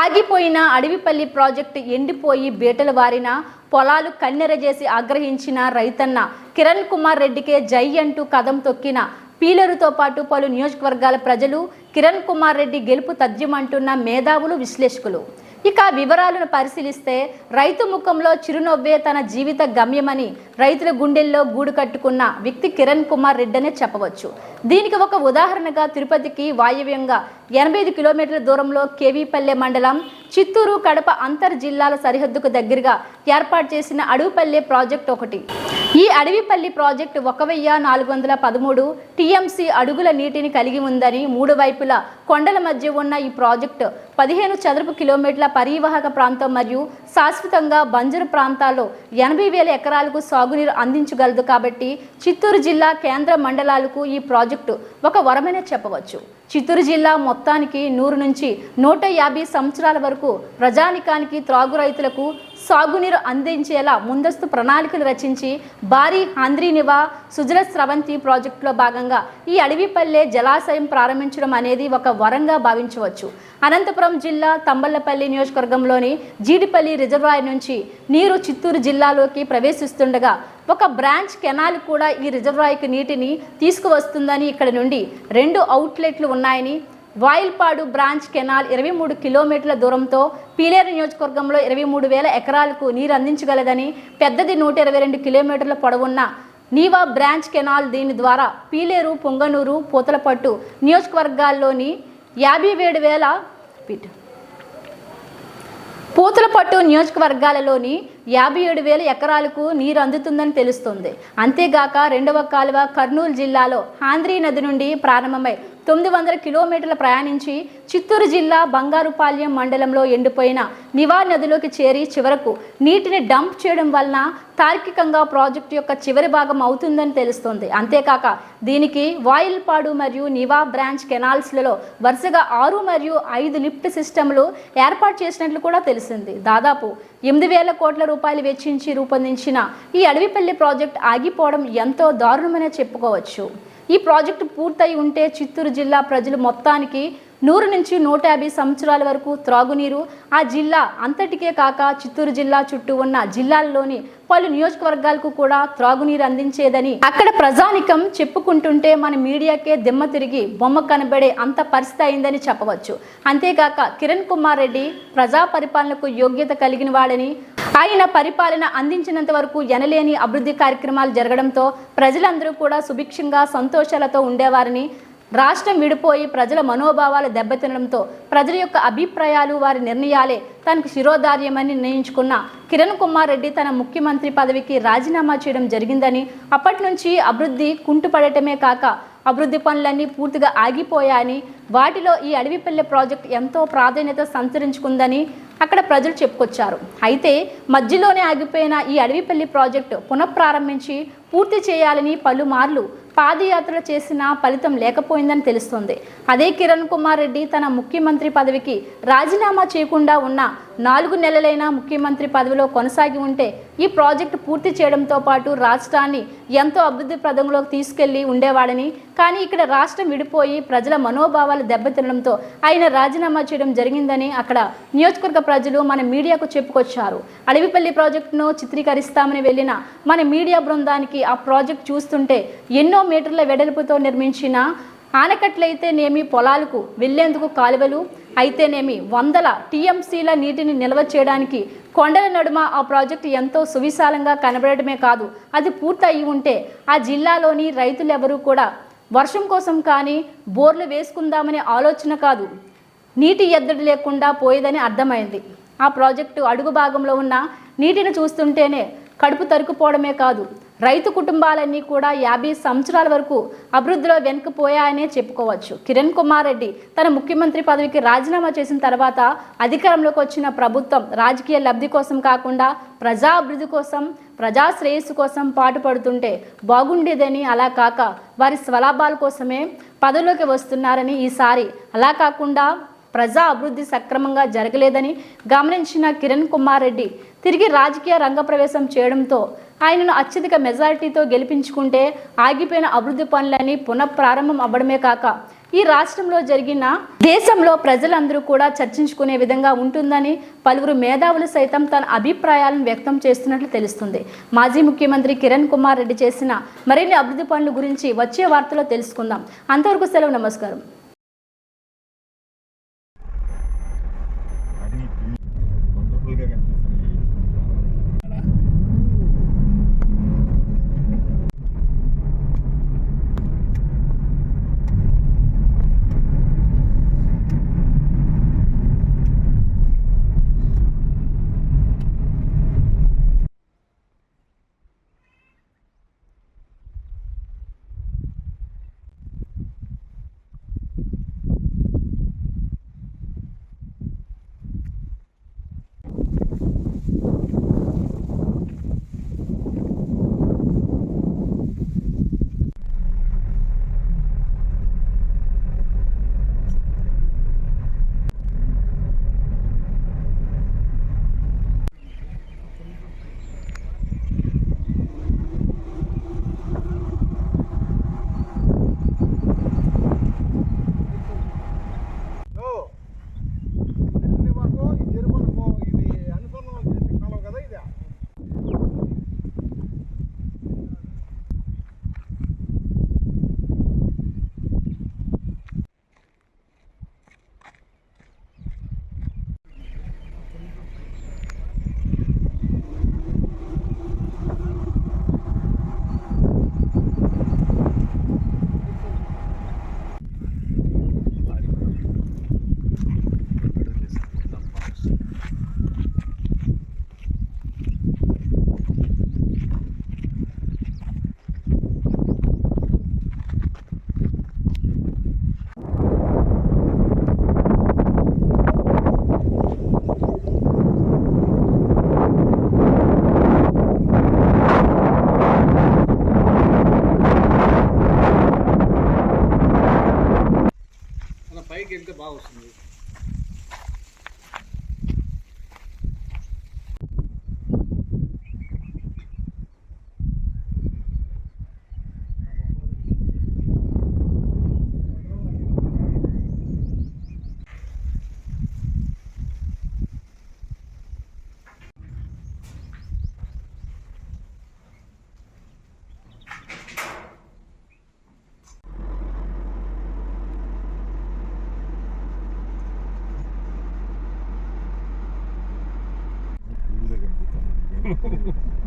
ఆగిపోయిన అడవిపల్లి ప్రాజెక్టు ఎండిపోయి బీటలు వారిన పొలాలు కన్నెరజేసి ఆగ్రహించిన రైతన్న కిరణ్ కుమార్ రెడ్డికే జై అంటూ కదం తొక్కిన పీలరుతో పాటు పలు నియోజకవర్గాల ప్రజలు కిరణ్ కుమార్ రెడ్డి గెలుపు తథ్యమంటున్న మేధావులు విశ్లేషకులు. ఇక వివరాలను పరిశీలిస్తే రైతు ముఖంలో చిరునవ్వే తన జీవిత గమ్యమని రైతుల గుండెల్లో గూడు కట్టుకున్న వ్యక్తి కిరణ్ కుమార్ రెడ్డి అనే చెప్పవచ్చు. దీనికి ఒక ఉదాహరణగా తిరుపతికి వాయవ్యంగా ఎనభై ఐదు కిలోమీటర్ల దూరంలో కేవీపల్లె మండలం చిత్తూరు కడప అంతర్ జిల్లాల సరిహద్దుకు దగ్గరగా ఏర్పాటు చేసిన అడవిపల్లె ప్రాజెక్ట్ ఒకటి. ఈ అడవిపల్లి ప్రాజెక్టు ఒక వెయ్యి నాలుగు వందల పదమూడు టీఎంసీ అడుగుల నీటిని కలిగి ఉందని మూడు వైపులా కొండల మధ్య ఉన్న ఈ ప్రాజెక్టు పదిహేను చదరపు కిలోమీటర్ల పరివాహక ప్రాంతం మరియు శాశ్వతంగా బంజరు ప్రాంతాల్లో ఎనభై వేల ఎకరాలకు సాగునీరు అందించగలదు కాబట్టి చిత్తూరు జిల్లా కేంద్ర మండలాలకు ఈ ప్రాజెక్టు ఒక వరమనే చెప్పవచ్చు. చిత్తూరు జిల్లా మొత్తానికి నూరు నుంచి నూట యాభై సంవత్సరాల వరకు ప్రజానికానికి త్రాగు రైతులకు సాగునీరు అందించేలా ముందస్తు ప్రణాళికలు రచించి భారీ ఆంధ్రీనివా సుజల స్రవంతి ప్రాజెక్టులో భాగంగా ఈ అడవిపల్లె జలాశయం ప్రారంభించడం అనేది ఒక వరంగా భావించవచ్చు. అనంతపురం జిల్లా తంబళ్ళపల్లి నియోజకవర్గంలోని జీడిపల్లి రిజర్వాయర్ నుంచి నీరు చిత్తూరు జిల్లాలోకి ప్రవేశిస్తుండగా ఒక బ్రాంచ్ కెనాల్ కూడా ఈ రిజర్వాయర్కి నీటిని తీసుకువస్తుందని ఇక్కడ నుండి రెండు అవుట్లెట్లు ఉన్నాయని వాయిల్పాడు బ్రాంచ్ కెనాల్ ఇరవై మూడు కిలోమీటర్ల దూరంతో పీలేరు నియోజకవర్గంలో ఇరవై మూడు వేల ఎకరాలకు నీరు అందించగలదని పెద్దది నూట ఇరవై రెండు కిలోమీటర్ల పొడవున్న నీవా బ్రాంచ్ కెనాల్ దీని ద్వారా పీలేరు పొంగనూరు పూతలపట్టు నియోజకవర్గాల్లోని యాభై ఏడు వేల పూతలపట్టు నియోజకవర్గాలలోని యాభై ఏడు వేల ఎకరాలకు నీరు అందుతుందని తెలుస్తుంది. అంతేగాక రెండవ కాలువ కర్నూలు జిల్లాలో ఆంధ్రీ నది నుండి ప్రారంభమై తొమ్మిది వందల కిలోమీటర్లు ప్రయాణించి చిత్తూరు జిల్లా బంగారుపాల్యం మండలంలో ఎండిపోయిన నివా నదిలోకి చేరి చివరకు నీటిని డంప్ చేయడం వలన తార్కికంగా ప్రాజెక్టు యొక్క చివరి భాగం అవుతుందని తెలుస్తోంది. అంతేకాక దీనికి వాయిల్పాడు మరియు నివా బ్రాంచ్ కెనాల్స్లలో వరుసగా ఆరు మరియు ఐదు లిఫ్ట్ సిస్టమ్లు ఏర్పాటు చేసినట్లు కూడా తెలిసింది. దాదాపు ఎనిమిది వేల కోట్ల రూపాయలు వెచ్చించి రూపొందించిన ఈ అడవిపల్లి ప్రాజెక్ట్ ఆగిపోవడం ఎంతో దారుణమనే చెప్పుకోవచ్చు. ఈ ప్రాజెక్టు పూర్తయి ఉంటే చిత్తూరు జిల్లా ప్రజలు మొత్తానికి నూరు నుంచి నూట యాభై సంవత్సరాల వరకు త్రాగునీరు. ఆ జిల్లా అంతటికే కాక చిత్తూరు జిల్లా చుట్టూ ఉన్న జిల్లాల్లోని పలు నియోజకవర్గాలకు కూడా త్రాగునీరు అందించేదని అక్కడ ప్రజానికం చెప్పుకుంటుంటే మన మీడియాకే దిమ్మ తిరిగి బొమ్మ కనబడే అంత పరిస్థితి అయిందని చెప్పవచ్చు. అంతేకాక కిరణ్ కుమార్ రెడ్డి ప్రజా పరిపాలనకు యోగ్యత కలిగిన వాడని ఆయన పరిపాలన అందించినంత వరకు ఎనలేని అభివృద్ధి కార్యక్రమాలు జరగడంతో ప్రజలందరూ కూడా సుభిక్షంగా సంతోషాలతో ఉండేవారని రాష్ట్రం విడిపోయి ప్రజల మనోభావాలు దెబ్బతినడంతో ప్రజల యొక్క అభిప్రాయాలు వారి నిర్ణయాలే తనకు శిరోధార్యమని నిర్ణయించుకున్న కిరణ్ కుమార్ రెడ్డి తన ముఖ్యమంత్రి పదవికి రాజీనామా చేయడం జరిగిందని అప్పటి నుంచి అభివృద్ధి కుంటుపడటమే కాక అభివృద్ధి పనులన్నీ పూర్తిగా ఆగిపోయాయని వాటిలో ఈ అడవిపల్లె ప్రాజెక్ట్ ఎంతో ప్రాధాన్యత సంతరించుకుందని అక్కడ ప్రజలు చెప్పుకొచ్చారు. అయితే మధ్యలోనే ఆగిపోయిన ఈ అడవిపల్లి ప్రాజెక్టు పునఃప్రారంభించి పూర్తి చేయాలని పలుమార్లు పాదయాత్రలు చేసిన ఫలితం లేకపోయిందని తెలుస్తుంది. అదే కిరణ్ కుమార్ రెడ్డి తన ముఖ్యమంత్రి పదవికి రాజీనామా చేయకుండా ఉన్న నాలుగు నెలలైన ముఖ్యమంత్రి పదవిలో కొనసాగి ఉంటే ఈ ప్రాజెక్టు పూర్తి చేయడంతో పాటు రాష్ట్రాన్ని ఎంతో అభివృద్ధి ప్రదంలోకి తీసుకెళ్ళి ఉండేవాడని కానీ ఇక్కడ రాష్ట్రం విడిపోయి ప్రజల మనోభావాలు దెబ్బతినడంతో ఆయన రాజీనామా చేయడం జరిగిందని అక్కడ నియోజకవర్గ ప్రజలు మన మీడియాకు చెప్పుకొచ్చారు. అడవిపల్లి ప్రాజెక్టును చిత్రీకరిస్తామని వెళ్ళిన మన మీడియా బృందానికి ఆ ప్రాజెక్ట్ చూస్తుంటే ఎన్నో మీటర్ల వెడల్పుతో నిర్మించిన ఆనకట్లయితేనేమి పొలాలకు వెళ్ళేందుకు కాలువలు అయితేనేమి వందల టీఎంసీల నీటిని నిల్వ చేయడానికి కొండల నడుమ ఆ ప్రాజెక్టు ఎంతో సువిశాలంగా కనబడటమే కాదు అది పూర్తయి ఉంటే ఆ జిల్లాలోని రైతులెవరూ కూడా వర్షం కోసం కానీ బోర్లు వేసుకుందామనే ఆలోచన కాదు. నీటి ఎద్దడి లేకుండా పోయేదని అర్థమైంది. ఆ ప్రాజెక్టు అడుగు భాగంలో ఉన్న నీటిని చూస్తుంటేనే కడుపు తరుకుపోవడమే కాదు రైతు కుటుంబాలన్నీ కూడా యాభై సంవత్సరాల వరకు అభివృద్ధిలో వెనుకపోయాయనే చెప్పుకోవచ్చు. కిరణ్ కుమార్ రెడ్డి తన ముఖ్యమంత్రి పదవికి రాజీనామా చేసిన తర్వాత అధికారంలోకి వచ్చిన ప్రభుత్వం రాజకీయ లబ్ధి కోసం కాకుండా ప్రజా అభివృద్ధి కోసం ప్రజా శ్రేయస్సు కోసం పాటుపడుతుంటే బాగుండేదని అలా కాక వారి స్వలాభాల కోసమే పదవిలోకి వస్తున్నారని ఈసారి అలా కాకుండా ప్రజా అభివృద్ధి సక్రమంగా జరగలేదని గమనించిన కిరణ్ కుమార్ రెడ్డి తిరిగి రాజకీయ రంగప్రవేశం చేయడంతో ఆయనను అత్యధిక మెజారిటీతో గెలిపించుకుంటే ఆగిపోయిన అభివృద్ధి పనులన్నీ పునఃప్రారంభం అవ్వడమే కాక ఈ రాష్ట్రంలో జరిగిన దేశంలో ప్రజలందరూ కూడా చర్చించుకునే విధంగా ఉంటుందని పలువురు మేధావులు సైతం తన అభిప్రాయాలను వ్యక్తం చేస్తున్నట్లు తెలుస్తుంది. మాజీ ముఖ్యమంత్రి కిరణ్ కుమార్ రెడ్డి చేసిన మరిన్ని అభివృద్ధి పనుల గురించి వచ్చే వార్తలో తెలుసుకుందాం. అంతవరకు సెలవు నమస్కారం.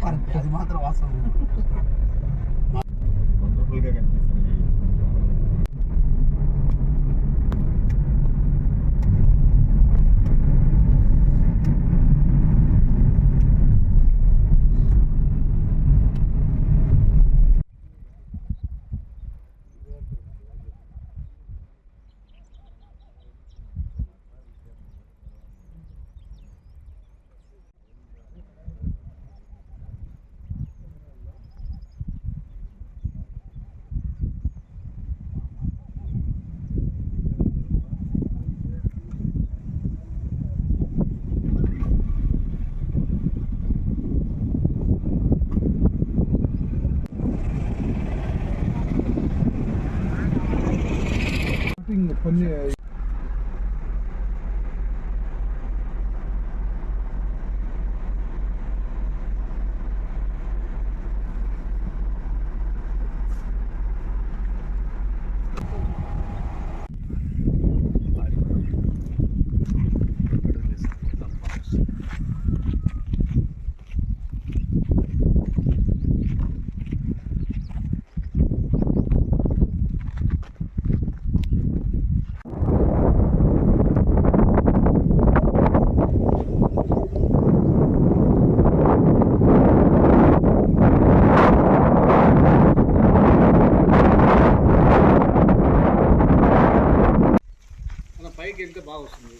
కనిపిస్తుంది అది మాత్రం వాస్తవం వండర్ఫుల్గా కనిపిస్తుంది వెళ్తే బాగా వస్తుంది.